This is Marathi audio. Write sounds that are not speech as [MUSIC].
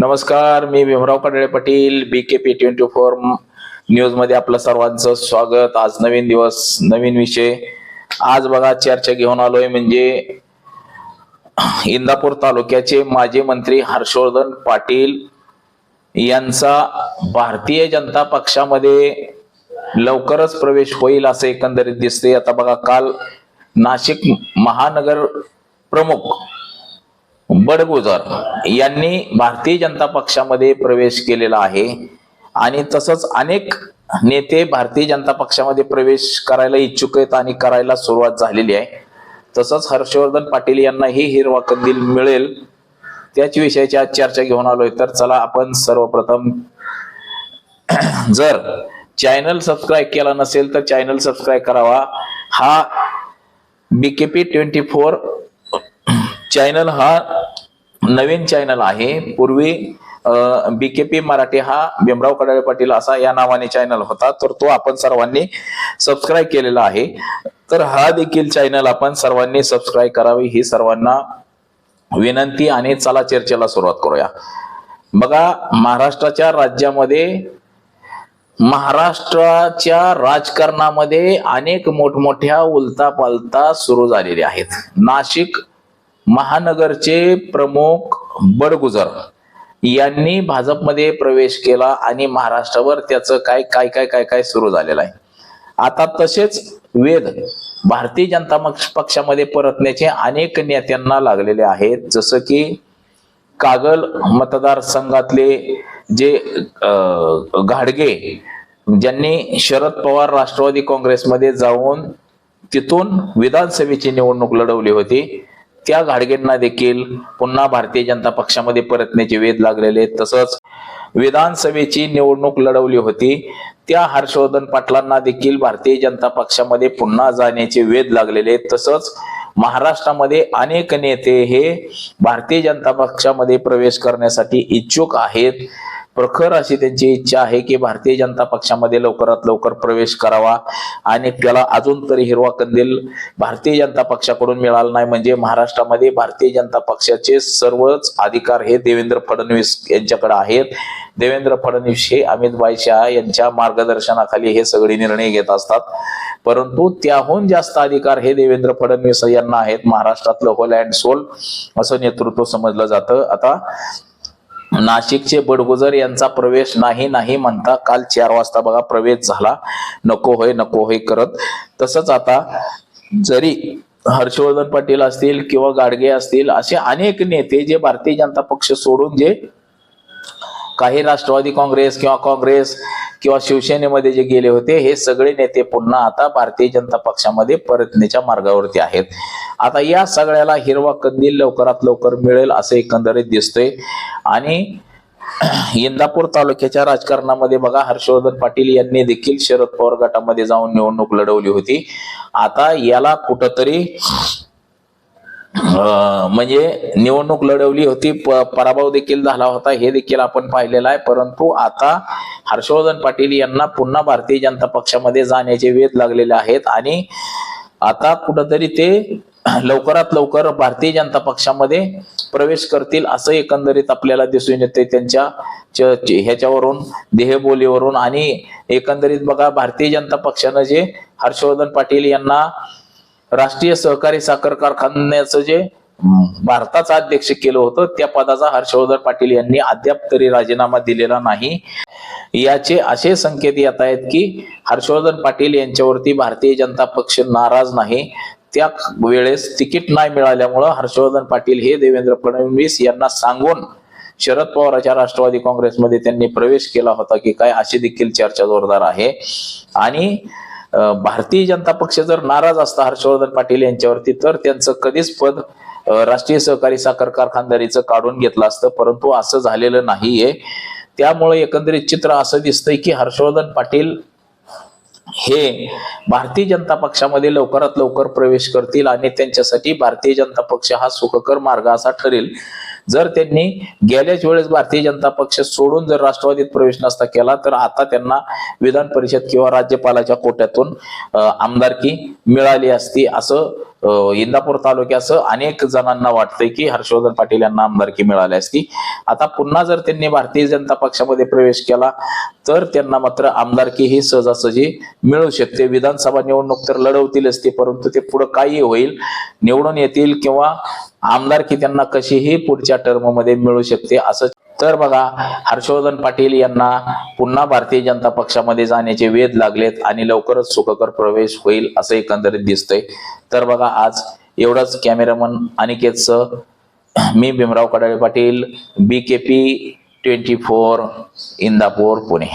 नमस्कार मी Bhimrao Kadale Patil B K P twenty four न्यूजमध्ये आपलं सर्वांचं स्वागत. आज नवीन दिवस नवीन विषय. आज बघा चर्चा घेऊन आलोय म्हणजे इंदापूर तालुक्याचे माजी मंत्री हर्षवर्धन पाटील यांचा भारतीय जनता पक्षामध्ये लवकरच प्रवेश होईल असं एकंदरीत दिसते आता बघा काल नाशिक महानगर प्रमुख बडगुजर यांनी भारतीय जनता पक्षामध्ये प्रवेश केलेला आहे. आणि तसंच अनेक नेते भारतीय जनता पक्षामध्ये प्रवेश करायला इच्छुक आहेत आणि करायला सुरुवात झालेली आहे. तसंच हर्षवर्धन पाटील यांनाही हिरवा कंदील मिळेल. त्याच विषयाची आज चर्चा घेऊन आलोय. तर चला आपण सर्वप्रथम [CLEARS THROAT] जर चॅनल सबस्क्राईब केला नसेल तर चॅनल सबस्क्राईब करावा. हा बीकेपी ट्वेंटी फोर चॅनल हा नवीन चॅनल आहे. पूर्वी बीकेपी मराठी हा भीमराव कडाळे पाटील असा या नावाने चॅनल होता. तर तो आपण सर्वांनी सबस्क्राईब केलेला आहे. तर हा देखील चॅनल आपण सर्वांनी सबस्क्राईब करावी ही सर्वांना विनंती आणि चला चर्चेला सुरुवात करूया. बघा महाराष्ट्राच्या राज्यामध्ये महाराष्ट्राच्या राजकारणामध्ये अनेक मोठमोठ्या उलतापालता सुरू झालेल्या आहेत. नाशिक महानगरचे प्रमुख बडगुजर यांनी भाजपमध्ये प्रवेश केला आणि महाराष्ट्रावर त्याचं काय काय काय काय काय सुरू झालेलं आहे. आता तसेच वेद भारतीय जनता पक्षामध्ये परतण्याचे अनेक नेत्यांना लागलेले आहेत. जसं की कागल मतदारसंघातले जे घाडगे ज्यांनी शरद पवार राष्ट्रवादी काँग्रेसमध्ये जाऊन तिथून विधानसभेची निवडणूक लढवली होती. त्या घाडगेंना देखील पुन्हा भारतीय जनता पक्षामध्ये परतण्याचे वेध लागलेले आहेत. तसंच विधानसभेची निवडणूक लढवली होती. त्या हर्षवर्धन पाटलांना देखील भारतीय जनता पक्षामध्ये पुन्हा जाण्याचे वेध लागलेले तसंच महाराष्ट्रामध्ये अनेक नेते हे भारतीय जनता पक्षामध्ये प्रवेश करण्यासाठी इच्छुक आहेत. प्रखर अशी त्यांची इच्छा आहे की भारतीय जनता पक्षामध्ये लवकरात लवकर प्रवेश करावा आणि त्याला अजून तरी हिरवा कंदील भारतीय जनता पक्षाकडून मिळाला नाही. म्हणजे महाराष्ट्रामध्ये भारतीय जनता पक्षाचे सर्वच अधिकार हे देवेंद्र फडणवीस यांच्याकडे आहेत. देवेंद्र फडणवीस हे अमित भाई शहा यांच्या मार्गदर्शनाखाली हे सगळे निर्णय घेत असतात. परंतु त्याहून जास्त अधिकार हे देवेंद्र फडणवीस यांना आहेत. महाराष्ट्रातलं होल अँड सोल असं नेतृत्व समजलं जातं. आता नाशिकचे बडगुजर यांचा प्रवेश नाही नाही म्हणता काल चार वाजता बघा प्रवेश झाला. नको होय नको होय करत. तसंच आता जरी हर्षवर्धन पाटील असतील किंवा गाडगे असतील असे अनेक नेते जे भारतीय जनता पक्ष सोडून जे काही राष्ट्रवादी काँग्रेस किंवा काँग्रेस किंवा शिवसेनेमध्ये जे गेले होते हे सगळे नेते पुन्हा आता भारतीय जनता पक्षामध्ये परतण्याच्या मार्गावरती आहेत. आता या सगळ्याला हिरवा कंदील लवकरात लवकर मिळेल असं एकंदरीत दिसतंय. आणि इंदापूर तालुक्याच्या राजकारणामध्ये बघा हर्षवर्धन पाटील यांनी देखील शरद पवार गटामध्ये जाऊन निवडणूक लढवली होती. आता याला कुठंतरी म्हणजे निवडणूक लढवली होती प- पराभव देखील झाला होता हे देखील आपण पाहिलेलं आहे. परंतु आता हर्षवर्धन पाटील यांना पुन्हा भारतीय जनता पक्षामध्ये जाण्याचे वेध लागलेले आहेत. आणि आता कुठंतरी ते लवकरात लवकर भारतीय जनता पक्षामध्ये प्रवेश करतील असं एकंदरीत आपल्याला दिसून येते त्यांच्या ह्याच्यावरून देहबोलीवरून आणि एकंदरीत बघा भारतीय जनता पक्षानं जे हर्षवर्धन पाटील यांना राष्ट्रीय सहकारी साखर कारखान्याचं जे भारताचं अध्यक्ष केलं होतं त्या पदाचा हर्षवर्धन पाटील यांनी अद्याप तरी राजीनामा दिलेला नाही. याचे असे संकेत येत आहेत की हर्षवर्धन पाटील यांच्यावरती भारतीय जनता पक्ष नाराज नाही. त्या वेळेस तिकीट नाही मिळाल्यामुळं हर्षवर्धन पाटील हे देवेंद्र फडणवीस यांना सांगून शरद पवारांच्या राष्ट्रवादी काँग्रेसमध्ये त्यांनी प्रवेश केला होता की काय अशी देखील चर्चा जोरदार आहे. आणि भारतीय जनता पक्ष जर नाराज असता हर्षवर्धन पाटील यांच्यावरती तर त्यांचं कधीच पद राष्ट्रीय सहकारी साखर कारखानदारीचं काढून घेतलं असतं परंतु असं झालेलं नाहीये. त्यामुळे एकंदरीत चित्र असं दिसतंय की हर्षवर्धन पाटील हे भारतीय जनता पक्षामध्ये लवकरात लवकर प्रवेश करतील आणि त्यांच्यासाठी भारतीय जनता पक्ष हा सुखकर मार्ग असा ठरेल. जर त्यांनी गेल्याच वेळेस भारतीय जनता पक्ष सोडून जर राष्ट्रवादीत प्रवेश नसता केला तर आता त्यांना विधान परिषद किंवा राज्यपालाच्या कोट्यातून आमदारकी मिळाली असती असं इंदापूर तालुक्याचं अनेक जणांना वाटतंय की हर्षवर्धन पाटील यांना आमदारकी मिळाली असती. आता पुन्हा जर त्यांनी भारतीय जनता पक्षामध्ये प्रवेश केला तर त्यांना मात्र आमदारकी ही सहजासहजी मिळू शकते. विधानसभा निवडणूक तर लढवतीलच ते परंतु ते पुढे काही होईल निवडून येतील किंवा आमदारकी त्यांना कशीही पुढच्या टर्ममध्ये मिळू शकते असं तर बघा हर्षवर्धन पाटील यांना पुन्हा भारतीय जनता पक्षामध्ये जाण्याचे वेध लागलेत आणि लवकरच सुखकर प्रवेश होईल असं एकंदरीत दिसतंय. तर बघा आज एवढंच कॅमेरामन अनिकेतचं मी Bhimrao Kadale Patil B K P twenty four Indapur Pune.